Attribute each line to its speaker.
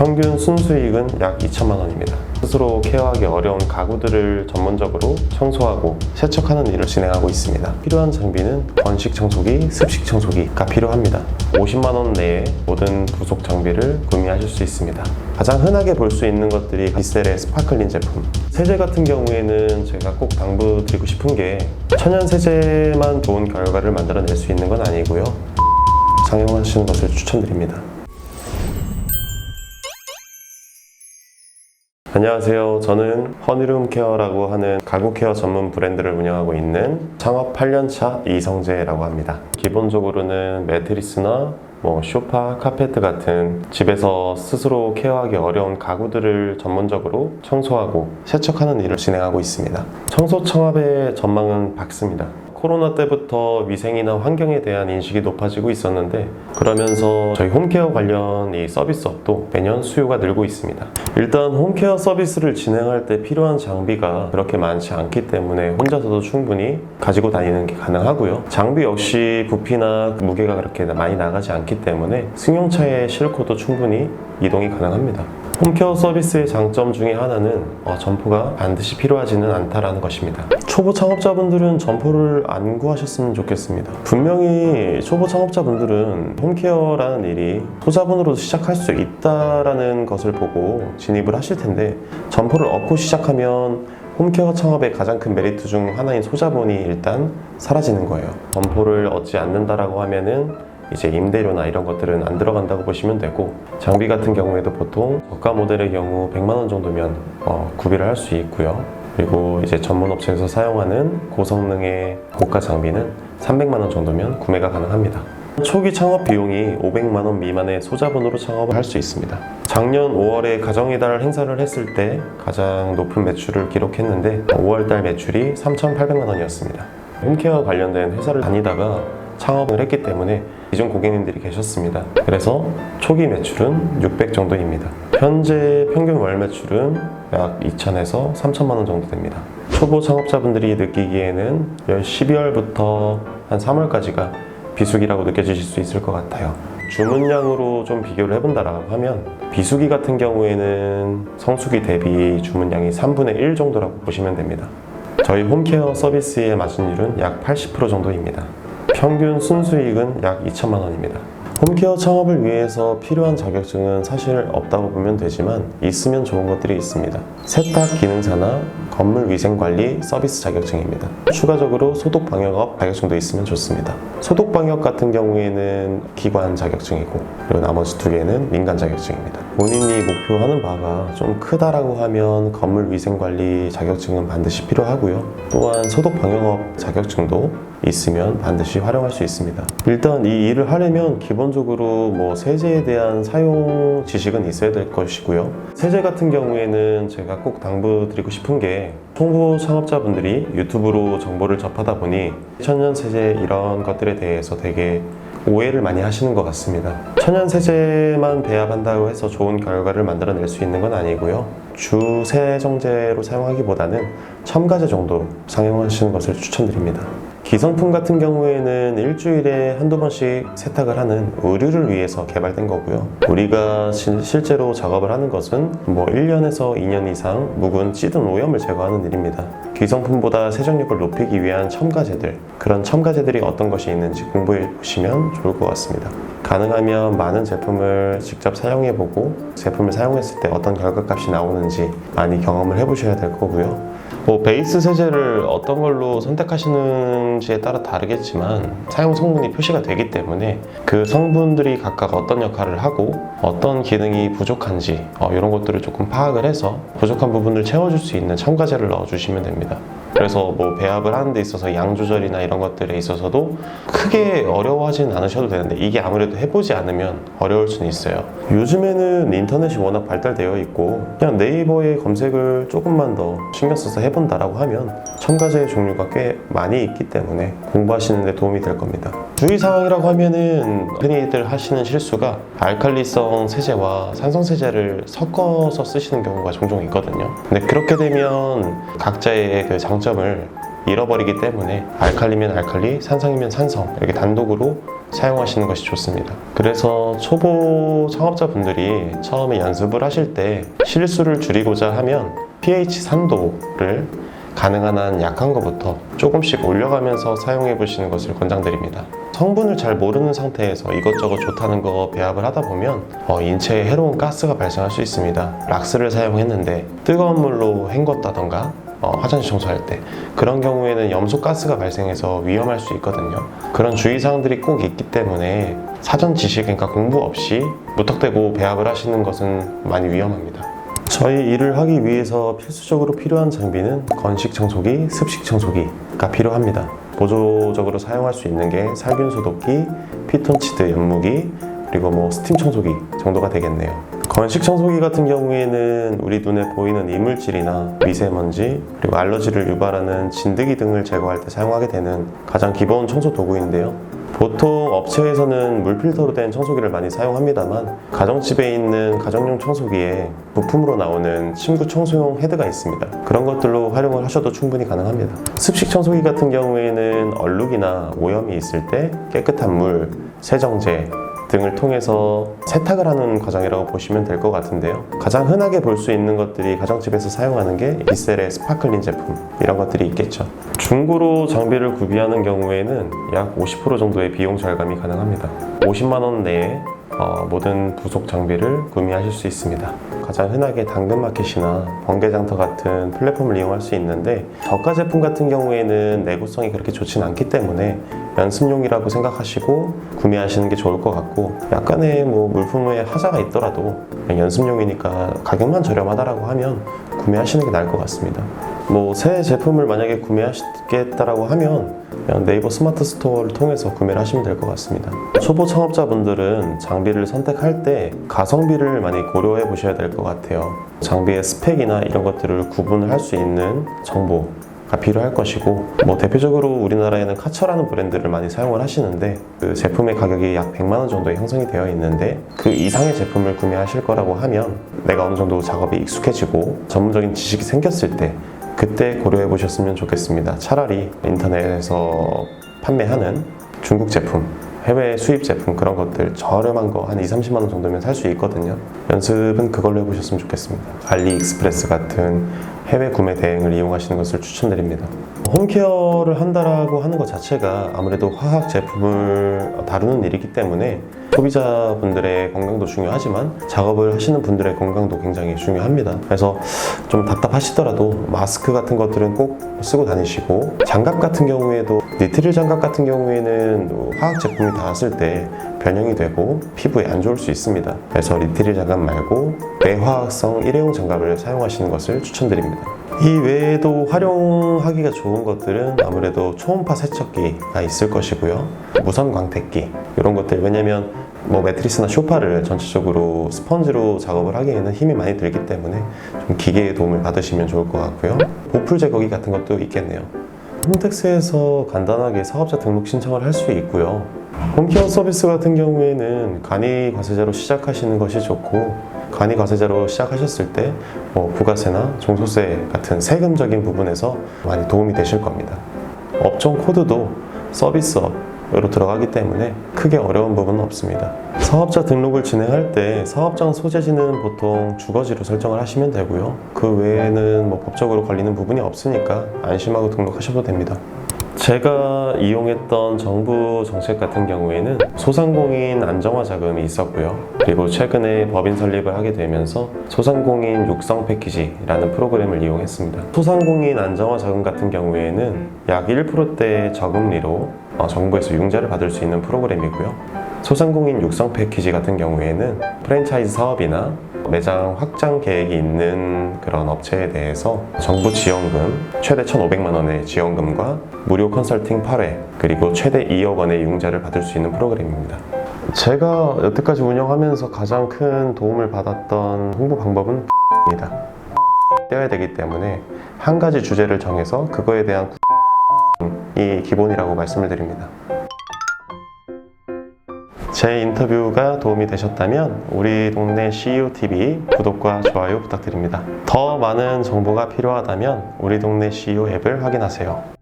Speaker 1: 평균 순수익은 약 2천만 원입니다. 스스로 케어하기 어려운 가구들을 전문적으로 청소하고 세척하는 일을 진행하고 있습니다. 필요한 장비는 건식 청소기, 습식 청소기가 필요합니다. 50만 원 내에 모든 부속 장비를 구매하실 수 있습니다. 가장 흔하게 볼 수 있는 것들이 비셀의 스파클린 제품. 세제 같은 경우에는 제가 꼭 당부드리고 싶은 게 천연 세제만 좋은 결과를 만들어낼 수 있는 건 아니고요. 사용하시는 것을 추천드립니다. 안녕하세요. 저는 허니룸 케어라고 하는 가구 케어 전문 브랜드를 운영하고 있는 창업 8년차 이성재라고 합니다. 기본적으로는 매트리스나 뭐 소파, 카페트 같은 집에서 스스로 케어하기 어려운 가구들을 전문적으로 청소하고 세척하는 일을 진행하고 있습니다. 청소 창업의 전망은 밝습니다. 코로나 때부터 위생이나 환경에 대한 인식이 높아지고 있었는데 그러면서 저희 홈케어 관련 이 서비스업도 매년 수요가 늘고 있습니다. 일단 홈케어 서비스를 진행할 때 필요한 장비가 그렇게 많지 않기 때문에 혼자서도 충분히 가지고 다니는 게 가능하고요. 장비 역시 부피나 무게가 그렇게 많이 나가지 않기 때문에 승용차에 싣고도 충분히 이동이 가능합니다. 홈케어 서비스의 장점 중에 하나는 어, 점포가 반드시 필요하지는 않다라는 것입니다. 초보 창업자분들은 점포를 안 구하셨으면 좋겠습니다. 분명히 초보 창업자분들은 홈케어라는 일이 소자본으로 시작할 수 있다라는 것을 보고 진입을 하실 텐데 점포를 얻고 시작하면 홈케어 창업의 가장 큰 메리트 중 하나인 소자본이 일단 사라지는 거예요. 점포를 얻지 않는다라고 하면은 이제 임대료나 이런 것들은 안 들어간다고 보시면 되고 장비 같은 경우에도 보통 저가 모델의 경우 100만 원 정도면 어, 구비를 할 수 있고요. 그리고 이제 전문 업체에서 사용하는 고성능의 고가 장비는 300만 원 정도면 구매가 가능합니다. 초기 창업 비용이 500만 원 미만의 소자본으로 창업을 할 수 있습니다. 작년 5월에 가정의 달 행사를 했을 때 가장 높은 매출을 기록했는데 5월 달 매출이 3,800만 원이었습니다. 홈케어 관련된 회사를 다니다가 창업을 했기 때문에 기존 고객님들이 계셨습니다. 그래서 초기 매출은 600 정도입니다. 현재 평균 월 매출은 약 2천에서 3천만 원 정도 됩니다. 초보 창업자분들이 느끼기에는 12월부터 한 3월까지가 비수기라고 느껴지실 수 있을 것 같아요. 주문량으로 좀 비교를 해본다라고 하면 비수기 같은 경우에는 성수기 대비 주문량이 3분의 1 정도라고 보시면 됩니다. 저희 홈케어 서비스의 마진율은 약 80% 정도입니다. 평균 순수익은 약 2천만 원입니다. 홈케어 창업을 위해서 필요한 자격증은 사실 없다고 보면 되지만 있으면 좋은 것들이 있습니다. 세탁 기능사나 건물 위생 관리 서비스 자격증입니다. 추가적으로 소독 방역업 자격증도 있으면 좋습니다. 소독 방역 같은 경우에는 기관 자격증이고 그리고 나머지 두 개는 민간 자격증입니다. 본인이 목표하는 바가 좀 크다라고 하면 건물 위생 관리 자격증은 반드시 필요하고요. 또한 소독 방역업 자격증도 있으면 반드시 활용할 수 있습니다. 일단 이 일을 하려면 기본적으로 뭐 세제에 대한 사용 지식은 있어야 될 것이고요. 세제 같은 경우에는 제가 꼭 당부드리고 싶은 게 초보 창업자분들이 유튜브로 정보를 접하다 보니 천연 세제 이런 것들에 대해서 되게 오해를 많이 하시는 것 같습니다. 천연 세제만 배합한다고 해서 좋은 결과를 만들어낼 수 있는 건 아니고요. 주 세정제로 사용하기보다는 첨가제 정도 사용하시는 것을 추천드립니다. 기성품 같은 경우에는 일주일에 한두 번씩 세탁을 하는 의류를 위해서 개발된 거고요. 우리가 시- 실제로 작업을 하는 것은 뭐 1년에서 2년 이상 묵은 찌든 오염을 제거하는 일입니다. 기성품보다 세정력을 높이기 위한 첨가제들, 그런 첨가제들이 어떤 것이 있는지 공부해 보시면 좋을 것 같습니다. 가능하면 많은 제품을 직접 사용해 보고 제품을 사용했을 때 어떤 결과값이 나오는지 많이 경험을 해 보셔야 될 거고요. 뭐 베이스 세제를 어떤 걸로 선택하시는지에 따라 다르겠지만 사용 성분이 표시가 되기 때문에 그 성분들이 각각 어떤 역할을 하고 어떤 기능이 부족한지 어, 이런 것들을 조금 파악을 해서 부족한 부분을 채워줄 수 있는 첨가제를 넣어주시면 됩니다. 그래서 뭐 배합을 하는 데 있어서 양 조절이나 이런 것들에 있어서도 크게 어려워하지는 않으셔도 되는데 이게 아무래도 해보지 않으면 어려울 수는 있어요. 요즘에는 인터넷이 워낙 발달되어 있고 그냥 네이버에 검색을 조금만 더 신경 써서 해본다라고 하면 첨가제의 종류가 꽤 많이 있기 때문에 공부하시는 데 도움이 될 겁니다. 주의사항이라고 하면은 흔히들 하시는 실수가 알칼리성 세제와 산성 세제를 섞어서 쓰시는 경우가 종종 있거든요. 근데 그렇게 되면 각자의 그 장점을 잃어버리기 때문에 알칼리면 알칼리, 산성이면 산성 이렇게 단독으로 사용하시는 것이 좋습니다. 그래서 초보 창업자분들이 처음에 연습을 하실 때 실수를 줄이고자 하면 pH 산도를 가능한 한 약한 것부터 조금씩 올려가면서 사용해 보시는 것을 권장드립니다. 성분을 잘 모르는 상태에서 이것저것 좋다는 거 배합을 하다 보면 어, 인체에 해로운 가스가 발생할 수 있습니다. 락스를 사용했는데 뜨거운 물로 헹궜다던가 어, 화장실 청소할 때 그런 경우에는 염소 가스가 발생해서 위험할 수 있거든요. 그런 주의사항들이 꼭 있기 때문에 사전 지식 그러니까 공부 없이 무턱대고 배합을 하시는 것은 많이 위험합니다. 저희 일을 하기 위해서 필수적으로 필요한 장비는 건식 청소기, 습식 청소기가 필요합니다. 보조적으로 사용할 수 있는 게 살균 소독기, 피톤치드 연무기, 그리고 뭐 스팀 청소기 정도가 되겠네요. 건식 청소기 같은 경우에는 우리 눈에 보이는 이물질이나 미세먼지, 그리고 알러지를 유발하는 진드기 등을 제거할 때 사용하게 되는 가장 기본 청소 도구인데요. 보통 업체에서는 물필터로 된 청소기를 많이 사용합니다만 가정집에 있는 가정용 청소기에 부품으로 나오는 침구 청소용 헤드가 있습니다. 그런 것들로 활용을 하셔도 충분히 가능합니다. 습식 청소기 같은 경우에는 얼룩이나 오염이 있을 때 깨끗한 물, 세정제 등을 통해서 세탁을 하는 과정이라고 보시면 될 것 같은데요. 가장 흔하게 볼 수 있는 것들이 가정집에서 사용하는 게 이셀의 스파클린 제품 이런 것들이 있겠죠. 중고로 장비를 구비하는 경우에는 약 50% 정도의 비용 절감이 가능합니다. 50만 원 내에 어, 모든 부속 장비를 구매하실 수 있습니다. 가장 흔하게 당근마켓이나 번개장터 같은 플랫폼을 이용할 수 있는데 저가 제품 같은 경우에는 내구성이 그렇게 좋진 않기 때문에 연습용이라고 생각하시고 구매하시는 게 좋을 것 같고 약간의 뭐 물품에 하자가 있더라도 연습용이니까 가격만 저렴하다라고 하면 구매하시는 게 나을 것 같습니다. 뭐 새 제품을 만약에 구매하시겠다라고 하면 네이버 스마트 스토어를 통해서 구매를 하시면 될 것 같습니다. 초보 창업자분들은 장비를 선택할 때 가성비를 많이 고려해 보셔야 될 것 같아요. 장비의 스펙이나 이런 것들을 구분을 할수 있는 정보가 필요할 것이고 뭐 대표적으로 우리나라에는 카처라는 브랜드를 많이 사용을 하시는데 그 제품의 가격이 약 100만 원 정도에 형성이 되어 있는데 그 이상의 제품을 구매하실 거라고 하면 내가 어느 정도 작업에 익숙해지고 전문적인 지식이 생겼을 때 그때 고려해 보셨으면 좋겠습니다. 차라리 인터넷에서 판매하는 중국 제품, 해외 수입 제품 그런 것들 저렴한 거 한 2, 30만 원 정도면 살 수 있거든요. 연습은 그걸로 해보셨으면 좋겠습니다. 알리익스프레스 같은 해외 구매 대행을 이용하시는 것을 추천드립니다. 홈케어를 한다라고 하는 것 자체가 아무래도 화학 제품을 다루는 일이기 때문에 소비자분들의 건강도 중요하지만 작업을 하시는 분들의 건강도 굉장히 중요합니다. 그래서 좀 답답하시더라도 마스크 같은 것들은 꼭 쓰고 다니시고 장갑 같은 경우에도 니트릴 장갑 같은 경우에는 뭐 화학 제품이 닿았을 때 변형이 되고 피부에 안 좋을 수 있습니다. 그래서 니트릴 장갑 말고 내화학성 일회용 장갑을 사용하시는 것을 추천드립니다. 이 외에도 활용하기가 좋은 것들은 아무래도 초음파 세척기가 있을 것이고요. 무선 광택기 이런 것들 왜냐면 뭐 매트리스나 쇼파를 전체적으로 스펀지로 작업을 하기에는 힘이 많이 들기 때문에 좀 기계의 도움을 받으시면 좋을 것 같고요. 보풀 제거기 같은 것도 있겠네요. 홈택스에서 간단하게 사업자 등록 신청을 할 수 있고요. 홈케어 서비스 같은 경우에는 간이 과세자로 시작하시는 것이 좋고 간이 과세자로 시작하셨을 때 뭐 부가세나 종소세 같은 세금적인 부분에서 많이 도움이 되실 겁니다. 업종 코드도 서비스업 으로 들어가기 때문에 크게 어려운 부분은 없습니다. 사업자 등록을 진행할 때 사업장 소재지는 보통 주거지로 설정을 하시면 되고요. 그 외에는 뭐 법적으로 걸리는 부분이 없으니까 안심하고 등록하셔도 됩니다. 제가 이용했던 정부 정책 같은 경우에는 소상공인 안정화 자금이 있었고요. 그리고 최근에 법인 설립을 하게 되면서 소상공인 육성 패키지라는 프로그램을 이용했습니다. 소상공인 안정화 자금 같은 경우에는 약 1%대 저금리로 어, 정부에서 융자를 받을 수 있는 프로그램이고요. 소상공인 육성 패키지 같은 경우에는 프랜차이즈 사업이나 매장 확장 계획이 있는 그런 업체에 대해서 정부 지원금 최대 1,500만 원의 지원금과 무료 컨설팅 8회 그리고 최대 2억 원의 융자를 받을 수 있는 프로그램입니다. 제가 여태까지 운영하면서 가장 큰 도움을 받았던 홍보 방법은 입니다. 떼어야 되기 때문에 한 가지 주제를 정해서 그거에 대한 이 기본이라고 말씀을 드립니다. 제 인터뷰가 도움이 되셨다면 우리 동네 CEO TV 구독과 좋아요 부탁드립니다. 더 많은 정보가 필요하다면 우리 동네 CEO 앱을 확인하세요.